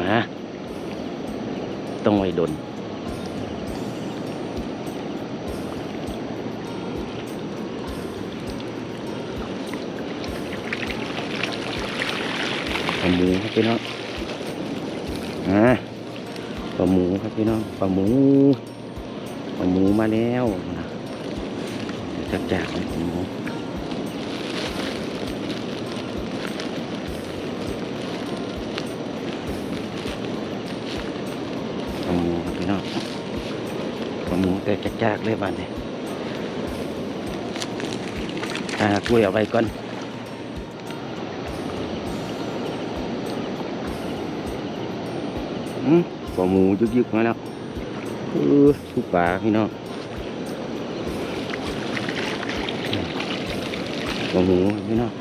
มาต้องไว้ดนปลาหมูครับพี่น้องอ่าปลาหมูครับพี่น้องปลาหมูปลาหมูมาแล้วนะจักจากเลยปลาหมู ปลาหมูแต่จักจากเลยบ้านนี้อ่ากล้วยเอาไว้ก่อนอืมปลาหมูยึกๆมาแล้วเออทุปลาพี่น้องปลาหมูพี่น้อง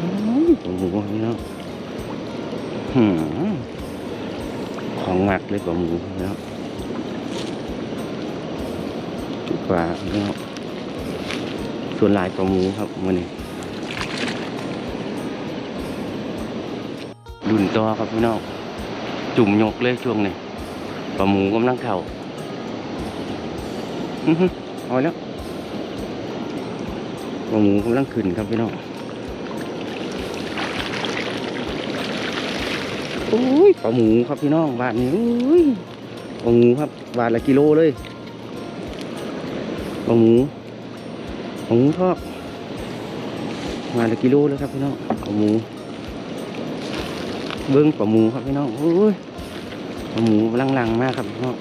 อืมปลาหมูพี่น้องของหมักเลยปลาหมูพี่น้อง ทุกปลาพี่น้องส่วนลายปลาหมูครับมันนี้ดุนต่อครับพี่น้องจุ่มยกเลยช่วงนี้ปลาหมูกำลังเข่าอือหือเอาแล้วปลาหมูกำลังขึ้นครับพี่น้องโอ้ยปลาหมูครับพี่น้องบาทนี้อุ้ยปลาหมูครับบาทละกิโลเลย ปลาหมูปลาหมูทอดบาละกิโลเลยครับพี่น้องปลาหมู เบิ้งปลาหมูครับพี่น้องโอ้ยปลาหมูลังๆมากครับพี่น้อง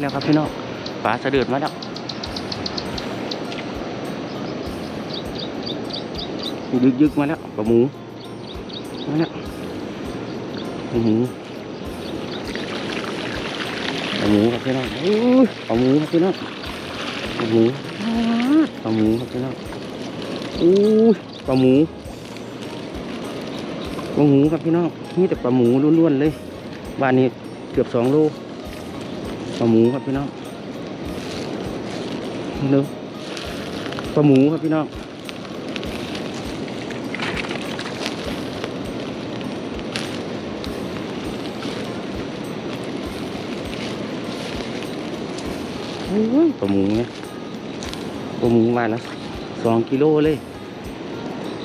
แล้วครับพี่น้องปลาสะเดือดมาแล้วยึกยึกๆมาแล้วปลาหมูมาแล้ว ปลาหมูปลาหมูครับพี่น้องโอ้ยปลาหมูครับพี่น้องปลาหมูปลาหมูครับพี่น้องอู้ยปลาหมูปลาหมูครับพี่น้องนี่แต่ปลาหมูล้วนๆเลยบ้านนี้เกือบสองโลปลาหมูครับพี่น้องเนื้อปลาหมูครับพี่น้อง โอ้ยปลาหมูเนี่ยปลาหมูมาแล้วสองกิโลเลย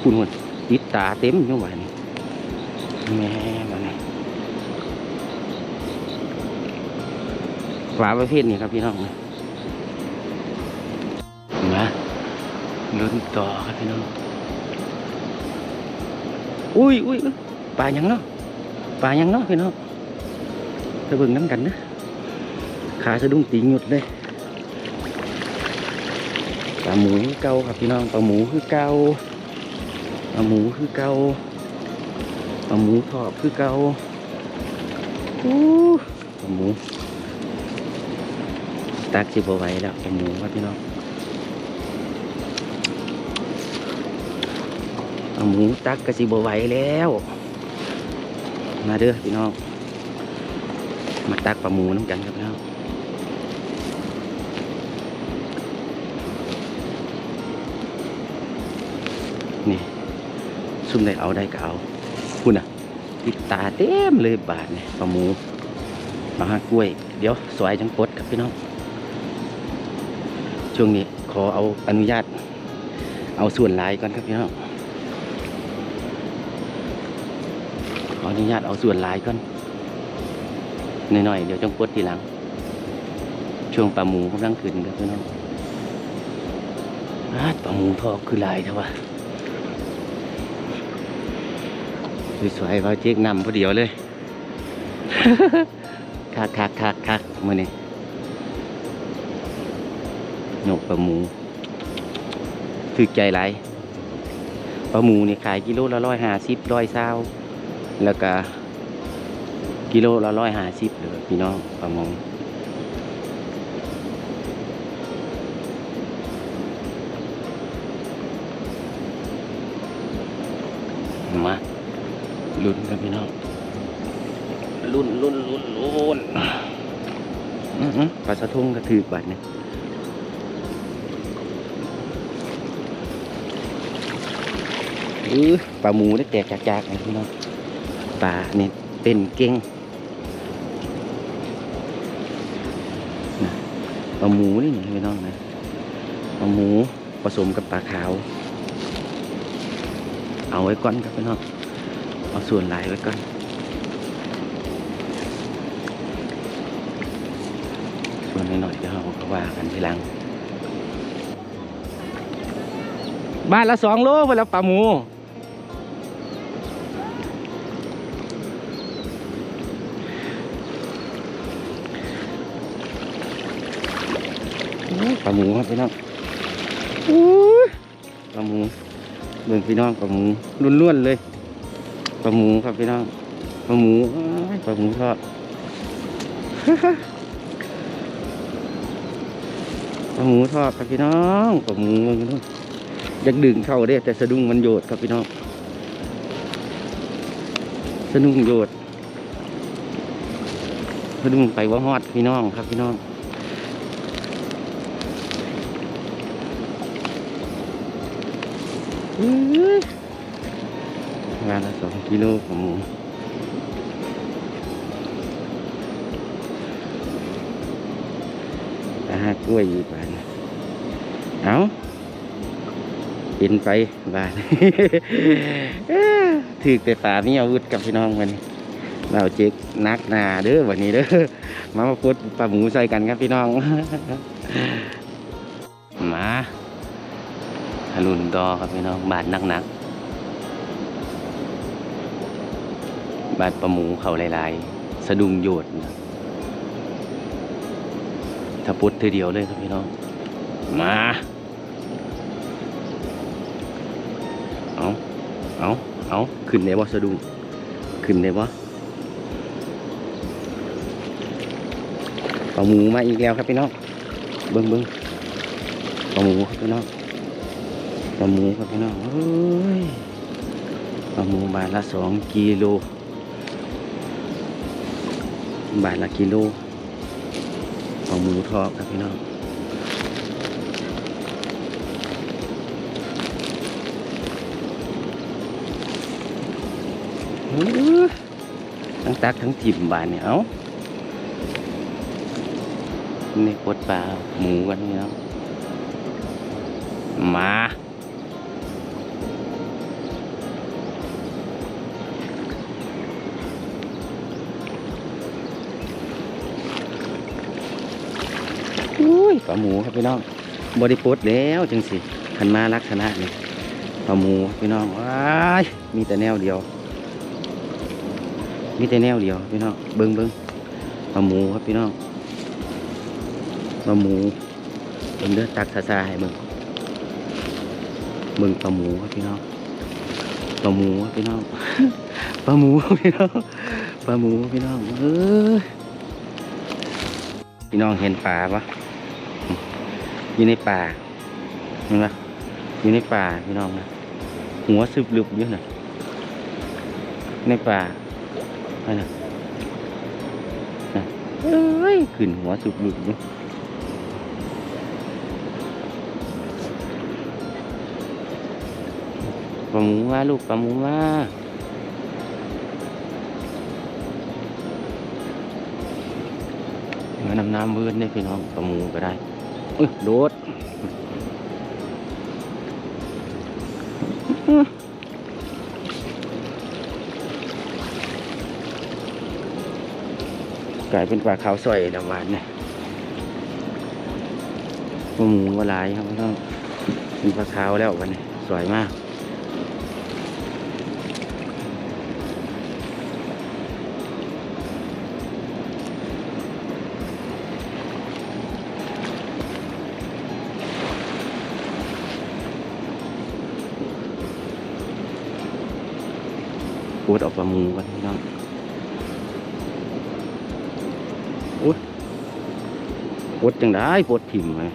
คุณหมดติดตาเต็มอยู่บ้านนี้แม่บ้านนี้ปลาประเภทนี้ครับพี่น้องมาลุ้นต่อครับพี่น้องอุ้ยอุ้ยปลายังเนาะปลายังเนาะพี่น้องจะเบิ่งน้ำกันนะขาสะดุ้งตีหยุดเลย ปลาหมูคือเก่าครับพี่น้องปลาหมูคือเก่าปลาหมูคือเก่าปลาหมูทอดคือเก่าอู้ปลาหมูตักสิบไว้แล้วปลาหมูครับพี่น้องปลาหมูตักกระสิบไว้แล้ว มาเด้อพี่น้องมาตักปลาหมูน้ำกันครับพี่น้อง ซุ่มได้เอาได้ก็เอาคุณอะติดตาเต็มเลยบาทเนี่ยปลาหมูปลาห้ากล้วย เดี๋ยวสวยจังปดครับพี่น้อง ช่วงนี้ขอเอาอนุญาต เอาส่วนลายก่อนครับพี่น้อง ขออนุญาตเอาส่วนลายก่อนหน่อยๆเดี๋ยวจังปดทีหลัง ช่วงปลาหมูกำลังขึ้นครับพี่น้องปลาหมูทอดคือลายเท่าวะ สวยๆเขาเจ๊กนำพอเดียวเลยคักคักคักคักมื่อนี้หนกปลาหมูถึกใจไรปลาหมูนี่ขายกิโลละร้อยห้าสิบร้อยเศร้าแล้วก็กิโลละร้อยห้าสิบเลยพี่น้องปลาหมู ลุ้นกันพี่น้องลุ้นลุ้นลุ้นลุ้นปลาสะทุ่งกระถือบัดเนี่ยออปลาหมูได้แตกจากๆนะพี่น้องปลาเนี่ยเป็นเก่งปลาหมูนี่พี่น้องนะปลาหมูผสมกับปลาขาว เอาไว้ก่อนครับพี่น้อง เอาส่วนหลายไว้ก่อนส่วนน้อยๆเดี๋ยวเราก็ว่ากันทีหลัง บ้านละสองโลไปแล้วปลาหมูอู้ปลาหมูครับพี่น้องอู้ปลาหมูเบิ่งพี่น้องปลาหมูล้วนๆเลย ปลาหมูครับพี่น้องปลาหมูปลาหมูทอดปลาหมูทอดครับพี่น้องปลาหมูเบิ่งพี่น้องอยากดึงเข้าเด้แต่สะดุ้งมันโยดครับพี่น้องสะดุ้งโยดสะดุ้งไปว่าฮอดพี่น้องครับพี่น้องอื้องานละสองกิโลของหมูตาหากล้วยอีกบานเอากินไปบานถือแต่ป่ามีอาวุธกับพี่น้องวันนี้เราเจ๊กนักหนาเด้อวันนี้เด้อมามาพูดปลาหมูใส่กันครับพี่น้องมาลุนดอครับพี่น้องบาดนักๆ บาดปลาหมูเขาลายๆ สะดุงโยดนะถ้าพุดทีเดียวเลยครับพี่น้อง มา เอาเอาเอาขึ้นได้บ่สะดุงขึ้นได้บ่ปลาหมูมาอีกแล้วครับพี่น้อง เบิ้งเบิ้งปลาหมูครับพี่น้องปลาหมูครับพี่น้องเอ้ยปลาหมูบาละสองกิโล บาทละกิโลปลาหมูทอดครับพี่น้องทั้งตักทั้งถิ่มบานเนี่ยเอานี่กดปลาหมูกันพี่น้องมา ปลาหมูครับพี่น้องบริปลดแล้วจังสิขันมาลักษณะนี่ปลาหมูครับพี่น้องว้ายมีแต่แนวเดียว มีแต่แนวเดียวพี่น้องเบิ้งเบิ้งปลาหมูครับพี่น้องปลาหมูเบิ้งเด้อตักซาซาให้เบิ้งเบิ่งปลาหมูครับพี่น้องปลาหมูครับพี่น้องปลาหมูครับพี่น้องปลาหมูพี่น้องเออพี่น้องเห็นปลาปะ อยู่ในป่าเห็นปะอยู่ในป่าพี่น้องนะหัวสืบลึบอยู่นะในป่าอะไรนะนะเอ้ยขึ้นหัวสืบลึบอยู่ปลาหมูมาลูกปลาหมูมาเงินน้ำน้ำเบือนได้พี่น้องปลาหมูก็ได้ อ้ยโดดกลายเป็นปลาขาวสวยดำหวานเนี่ยปลาหมูก็หลายครับพี่น้องเป็นปลาขาวแล้ววันนี้สวยมาก ดออกประมูกันพี่น้องอุ้ยปดจังได้ปวดถิ่มเลย